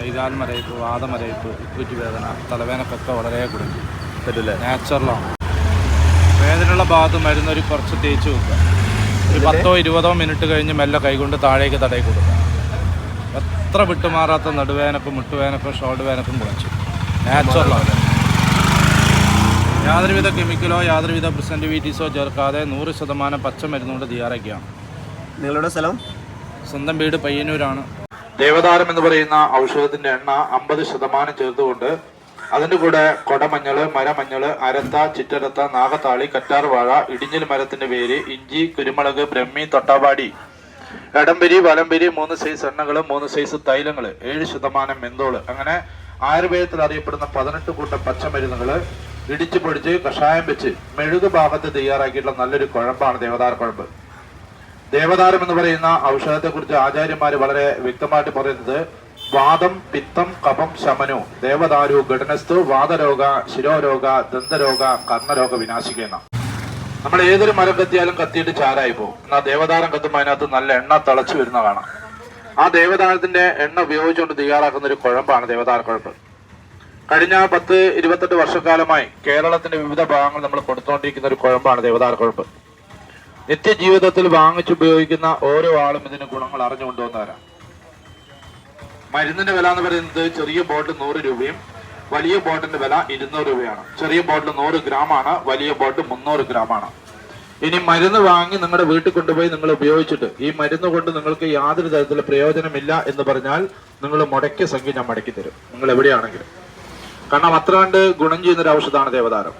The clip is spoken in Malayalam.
കൈകാൽ മരയിപ്പ് വാദമരയിപ്പ് ഇക്വിറ്റി വേദന തലവേദനക്കൊക്കെ വളരെ കുറഞ്ഞു പറ്റില്ല നാച്ചുറലാണ്. വേദനയുള്ള ഭാഗത്ത് മരുന്നൊരു കുറച്ച് തേച്ച് വെക്കുക. ഒരു പത്തോ ഇരുപതോ മിനിറ്റ് കഴിഞ്ഞ് മെല്ലെ കൈകൊണ്ട് താഴേക്ക് തടയി കൊടുക്കുക. എത്ര വിട്ടുമാറാത്ത നടുവേനക്കും മുട്ടുവേനക്കും ഷോൾഡ് വേനക്കും കുറച്ചു നാച്ചുറലാണ്. യാതൊരുവിധ കെമിക്കലോ യാതൊരുവിധ പ്രിസെന്റിവിറ്റീസോ ചേർക്കാതെ നൂറ് ശതമാനം പച്ച മരുന്നുകൊണ്ട് തയ്യാറാക്കിയാണ് നിങ്ങളുടെ സ്ഥലം? സ്വന്തം വീട് പയ്യന്നൂരാണ്. ദേവതാരം എന്ന് പറയുന്ന ഔഷധത്തിന്റെ എണ്ണ അമ്പത് ശതമാനം ചേർത്തുകൊണ്ട് അതിന്റെ കൂടെ കൊടമഞ്ഞൾ മരമഞ്ഞൾ അരത്ത ചിറ്റരത്ത നാഗത്താളി കറ്റാർവാഴ ഇടിഞ്ഞൽ മരത്തിന്റെ വേര് ഇഞ്ചി കുരുമുളക് ബ്രഹ്മി തൊട്ടാവാടി എടംപരി വലംപരി മൂന്ന് സൈസ് എണ്ണകൾ മൂന്ന് സൈസ് തൈലങ്ങൾ ഏഴ് ശതമാനം മെന്തോൾ. അങ്ങനെ ആയുർവേദത്തിൽ അറിയപ്പെടുന്ന പതിനെട്ട് കൂട്ടം പച്ചമരുന്നുകൾ ഇടിച്ചു പൊടിച്ച് കഷായം വെച്ച് മെഴുക് ഭാഗത്ത് തയ്യാറാക്കിയിട്ടുള്ള നല്ലൊരു കുഴമ്പാണ് ദേവതാര കുഴമ്പ്. ദേവതാരം എന്ന് പറയുന്ന ഔഷധത്തെക്കുറിച്ച് ആചാര്യന്മാർ വളരെ വ്യക്തമായിട്ട് പറയുന്നത് വാദം പിത്തം കപം ശമനു ദേവദാരു ഘടനസ്തു വാദരോഗ ശിരോരോഗ ദന്തരോഗ കർണരോഗ വിനാശിക്കുന്ന നമ്മൾ ഏതൊരു മരം കത്തിയാലും കത്തിയിട്ട് ചാരായി പോകും. എന്നാൽ ദേവദാരം കത്തുമ്പോൾ അതിനകത്ത് നല്ല എണ്ണ തിളച്ചു വരുന്ന കാണാം. ആ ദേവദാരത്തിന്റെ എണ്ണ ഉപയോഗിച്ചുകൊണ്ട് തയ്യാറാക്കുന്ന ഒരു കുഴമ്പാണ് ദേവദാര കുഴമ്പ്. കഴിഞ്ഞ പത്ത് ഇരുപത്തെട്ട് വർഷക്കാലമായി കേരളത്തിന്റെ വിവിധ ഭാഗങ്ങൾ നമ്മൾ കൊടുത്തുകൊണ്ടിരിക്കുന്ന ഒരു കുഴമ്പാണ് ദേവദാര കുഴമ്പ്. നിത്യജീവിതത്തിൽ വാങ്ങിച്ചുപയോഗിക്കുന്ന ഓരോ ആളും ഇതിന് ഗുണങ്ങൾ അറിഞ്ഞുകൊണ്ടുവന്നവരാണ് മരുന്നിന്റെ വില എന്ന് പറയുന്നത് ചെറിയ ബോട്ടിൽ നൂറ് രൂപയും വലിയ ബോട്ടിന്റെ വില ഇരുന്നൂറ് രൂപയാണ്. ചെറിയ ബോട്ടിൽ നൂറ് ഗ്രാം ആണ് വലിയ ബോട്ട് മുന്നൂറ് ഗ്രാം ആണ് ഇനി മരുന്ന് വാങ്ങി നിങ്ങളുടെ വീട്ടിൽ കൊണ്ടുപോയി നിങ്ങൾ ഉപയോഗിച്ചിട്ട് ഈ മരുന്ന് കൊണ്ട് നിങ്ങൾക്ക് യാതൊരു തരത്തിലുള്ള പ്രയോജനമില്ല എന്ന് പറഞ്ഞാൽ നിങ്ങൾ മുടക്കിയ സംഖ്യ ഞാൻ മടക്കി തരും നിങ്ങൾ എവിടെയാണെങ്കിലും. കാരണം അത്ര കണ്ട് ഗുണം ചെയ്യുന്ന ഒരു ഔഷധമാണ് ദേവതാരം